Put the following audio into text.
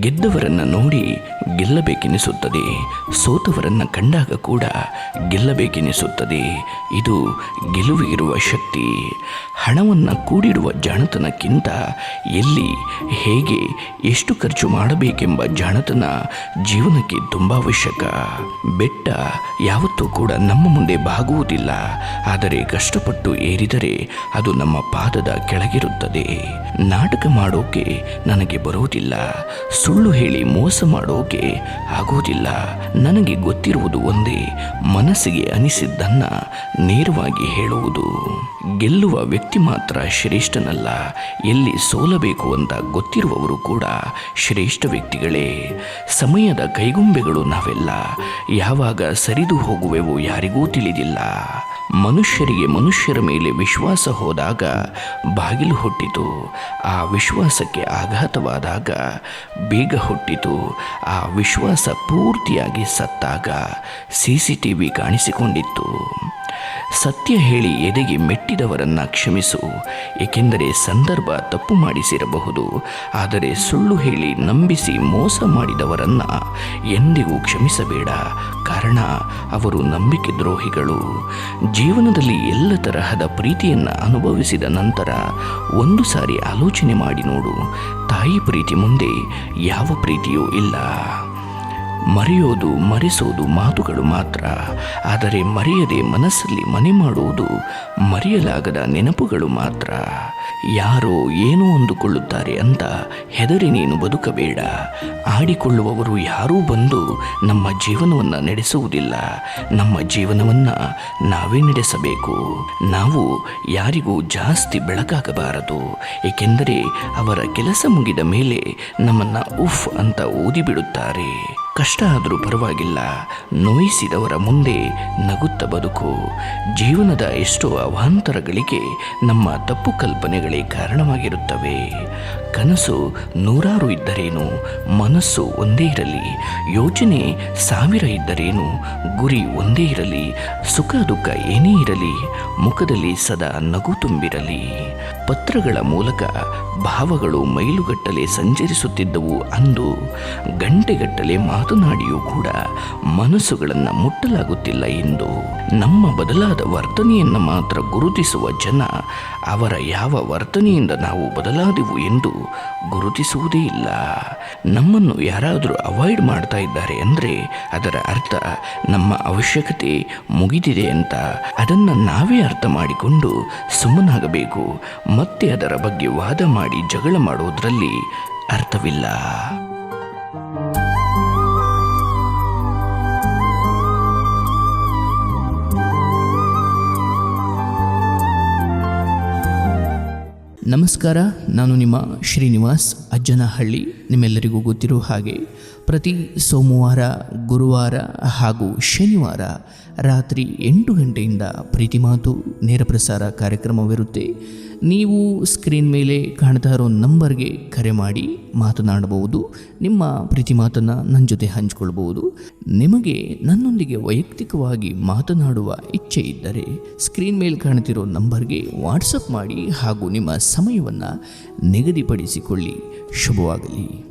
ಗೆದ್ದವರನ್ನ ನೋಡಿ ಗೆಲ್ಲಬೇಕೆನಿಸುತ್ತದೆ, ಸೋತವರನ್ನ ಕಂಡಾಗ ಕೂಡ ಗೆಲ್ಲಬೇಕೆನಿಸುತ್ತದೆ. ಇದು ಗೆಲುವಿಗಿರುವ ಶಕ್ತಿ. ಹಣವನ್ನು ಕೂಡಿಡುವ ಜಾಣತನಕ್ಕಿಂತ ಎಲ್ಲಿ, ಹೇಗೆ, ಎಷ್ಟು ಖರ್ಚು ಮಾಡಬೇಕೆಂಬ ಜಾಣತನ ಜೀವನಕ್ಕೆ ತುಂಬ ಅವಶ್ಯಕ. ಬೆಟ್ಟ ಯಾವತ್ತೂ ಕೂಡ ನಮ್ಮ ಮುಂದೆ ಬಾಗುವುದಿಲ್ಲ. ಆದರೆ ಕಷ್ಟಪಟ್ಟು ಏರಿದರೆ ಅದು ನಮ್ಮ ಪಾದದ ಕೆಳಗಿರುತ್ತದೆ. ನಾಟಕ ಮಾಡೋಕೆ ನನಗೆ ಬರುವುದಿಲ್ಲ. ಸುಳ್ಳು ಹೇಳಿ ಮೋಸ ಮಾಡೋಕೆ ಆಗುವುದಿಲ್ಲ. ನನಗೆ ಗೊತ್ತಿರುವುದು ಒಂದೇ, ಮನಸ್ಸಿಗೆ ಅನಿಸಿದ್ದನ್ನು ನೇರವಾಗಿ ಹೇಳುವುದು. ಗೆಲ್ಲುವ ವ್ಯಕ್ತಿ ಮಾತ್ರ ಶ್ರೇಷ್ಠನಲ್ಲ, ಎಲ್ಲಿ ಸೋಲಬೇಕು ಅಂತ ಗೊತ್ತಿರುವವರು ಕೂಡ ಶ್ರೇಷ್ಠ ವ್ಯಕ್ತಿಗಳೇ. ಸಮಯದ ಕೈಗೊಂಬೆಗಳು ನಾವೆಲ್ಲ, ಯಾವಾಗ ಸರಿದು ಹೋಗುವೆವು ಯಾರಿಗೂ ತಿಳಿದಿಲ್ಲ. ಮನುಷ್ಯರಿಗೆ ಮನುಷ್ಯರ ಮೇಲೆ ವಿಶ್ವಾಸ ಹೋದಾಗ ಬಾಗಿಲು ಹುಟ್ಟಿತು, ಆ ವಿಶ್ವಾಸಕ್ಕೆ ಆಘಾತವಾದಾಗ ಬೇಗ ಹುಟ್ಟಿತು, ಆ ವಿಶ್ವಾಸ ಪೂರ್ತಿಯಾಗಿ ಸತ್ತಾಗ ಸಿ ಸಿ ಟಿ ವಿ ಕಾಣಿಸಿಕೊಂಡಿತ್ತು. ಸತ್ಯ ಹೇಳಿ ಎದೆಗೆ ಮೆಟ್ಟಿದವರನ್ನ ಕ್ಷಮಿಸು, ಏಕೆಂದರೆ ಸಂದರ್ಭ ತಪ್ಪು ಮಾಡಿಸಿರಬಹುದು. ಆದರೆ ಸುಳ್ಳು ಹೇಳಿ ನಂಬಿಸಿ ಮೋಸ ಮಾಡಿದವರನ್ನ ಎಂದಿಗೂ ಕ್ಷಮಿಸಬೇಡ. ಕಾರಣ, ಅವರು ನಂಬಿಕೆ ದ್ರೋಹಿಗಳು. ಜೀವನದಲ್ಲಿ ಎಲ್ಲ ತರಹದ ಪ್ರೀತಿಯನ್ನು ಅನುಭವಿಸಿದ ನಂತರ ಒಂದು ಸಾರಿ ಆಲೋಚನೆ ಮಾಡಿ ನೋಡು, ತಾಯಿ ಪ್ರೀತಿ ಮುಂದೆ ಯಾವ ಪ್ರೀತಿಯೂ ಇಲ್ಲ. ಮರೆಯೋದು, ಮರೆಸೋದು ಮಾತುಗಳು ಮಾತ್ರ. ಆದರೆ ಮರೆಯದೆ ಮನಸ್ಸಲ್ಲಿ ಮನೆ ಮಾಡುವುದು ಮರೆಯಲಾಗದ ನೆನಪುಗಳು ಮಾತ್ರ. ಯಾರೋ ಏನೋ ಅಂದುಕೊಳ್ಳುತ್ತಾರೆ ಅಂತ ಹೆದರಿ ನೀನು ಬದುಕಬೇಡ. ಆಡಿಕೊಳ್ಳುವವರು ಯಾರೂ ಬಂದು ನಮ್ಮ ಜೀವನವನ್ನು ನಡೆಸುವುದಿಲ್ಲ. ನಮ್ಮ ಜೀವನವನ್ನು ನಾವೇ ನಡೆಸಬೇಕು. ನಾವು ಯಾರಿಗೂ ಜಾಸ್ತಿ ಬೆಳಕಾಗಬಾರದು. ಏಕೆಂದರೆ ಅವರ ಕೆಲಸ ಮುಗಿದ ಮೇಲೆ ನಮ್ಮನ್ನು ಉಫ್ ಅಂತ ಓದಿಬಿಡುತ್ತಾರೆ ಕಷ್ಟ ಆದರೂ ಪರವಾಗಿಲ್ಲ. ನೋಯಿಸಿದವರ ಮುಂದೆ ನಗುತ್ತ ಬದುಕು. ಜೀವನದ ಎಷ್ಟೋ ಅವಾಂತರಗಳಿಗೆ ನಮ್ಮ ತಪ್ಪು ಕಲ್ಪನೆಗಳೇ ಕಾರಣವಾಗಿರುತ್ತವೆ. ಕನಸು ನೂರಾರು ಇದ್ದರೇನು, ಮನಸ್ಸು ಒಂದೇ ಇರಲಿ, ಯೋಚನೆ ಸಾವಿರ ಇದ್ದರೇನು, ಗುರಿ ಒಂದೇ ಇರಲಿ, ಸುಖ ದುಃಖ ಏನೇ ಇರಲಿ, ಮುಖದಲ್ಲಿ ಸದಾ ನಗು ತುಂಬಿರಲಿ. ಪತ್ರಗಳ ಮೂಲಕ ಭಾವಗಳು ಮೈಲುಗಟ್ಟಲೆ ಸಂಚರಿಸುತ್ತಿದ್ದವು ಅಂದು ಗಂಟೆಗಟ್ಟಲೆ ಮಾತನಾಡಿಯೂ ಕೂಡ ಮನಸ್ಸುಗಳನ್ನು ಮುಟ್ಟಲಾಗುತ್ತಿಲ್ಲ ಎಂದು ನಮ್ಮ ಬದಲಾದ ವರ್ತನೆಯನ್ನು ಮಾತ್ರ ಗುರುತಿಸುವ ಜನ ಅವರ ಯಾವ ವರ್ತನೆಯಿಂದ ನಾವು ಬದಲಾದೆವು ಎಂದು ಗುರುತಿಸುವುದೇ ಇಲ್ಲ. ನಮ್ಮನ್ನು ಯಾರಾದರೂ ಅವಾಯ್ಡ್ ಮಾಡ್ತಾ ಇದ್ದಾರೆ ಅಂದರೆ ಅದರ ಅರ್ಥ ನಮ್ಮ ಅವಶ್ಯಕತೆ ಮುಗಿದಿದೆ ಅಂತ ಅದನ್ನು ನಾವೇ ಅರ್ಥ ಮಾಡಿಕೊಂಡು ಸುಮ್ಮನಾಗಬೇಕು. ಮತ್ತೆ ಅದರ ಬಗ್ಗೆ ವಾದ ಮಾಡಿ ಜಗಳ ಮಾಡುವುದರಲ್ಲಿ ಅರ್ಥವಿಲ್ಲ. ನಮಸ್ಕಾರ, ನಾನು ನಿಮ್ಮ ಶ್ರೀನಿವಾಸ್ ಅಜ್ಜನಹಳ್ಳಿ. ನಿಮ್ಮೆಲ್ಲರಿಗೂ ಗೊತ್ತಿರೋ ಹಾಗೆ ಪ್ರತಿ ಸೋಮವಾರ, ಗುರುವಾರ ಹಾಗೂ ಶನಿವಾರ ರಾತ್ರಿ ಎಂಟು ಗಂಟೆಯಿಂದ ಪ್ರೀತಿ ಮಾತು, ನೇರ ಪ್ರಸಾರ ಕಾರ್ಯಕ್ರಮವಿರುತ್ತೆ. ನೀವು ಸ್ಕ್ರೀನ್ ಮೇಲೆ ಕಾಣ್ತಾ ಇರೋ ನಂಬರ್ಗೆ ಕರೆ ಮಾಡಿ ಮಾತನಾಡಬಹುದು. ನಿಮ್ಮ ಪ್ರೀತಿ ಮಾತನ್ನು ನನ್ನ ಜೊತೆ ಹಂಚಿಕೊಳ್ಬಹುದು. ನಿಮಗೆ ನನ್ನೊಂದಿಗೆ ವೈಯಕ್ತಿಕವಾಗಿ ಮಾತನಾಡುವ ಇಚ್ಛೆ ಇದ್ದರೆ ಸ್ಕ್ರೀನ್ ಮೇಲೆ ಕಾಣ್ತಿರೋ ನಂಬರ್ಗೆ ವಾಟ್ಸಪ್ ಮಾಡಿ ಹಾಗೂ ನಿಮ್ಮ ಸಮಯವನ್ನು ನಿಗದಿಪಡಿಸಿಕೊಳ್ಳಿ. ಶುಭವಾಗಲಿ.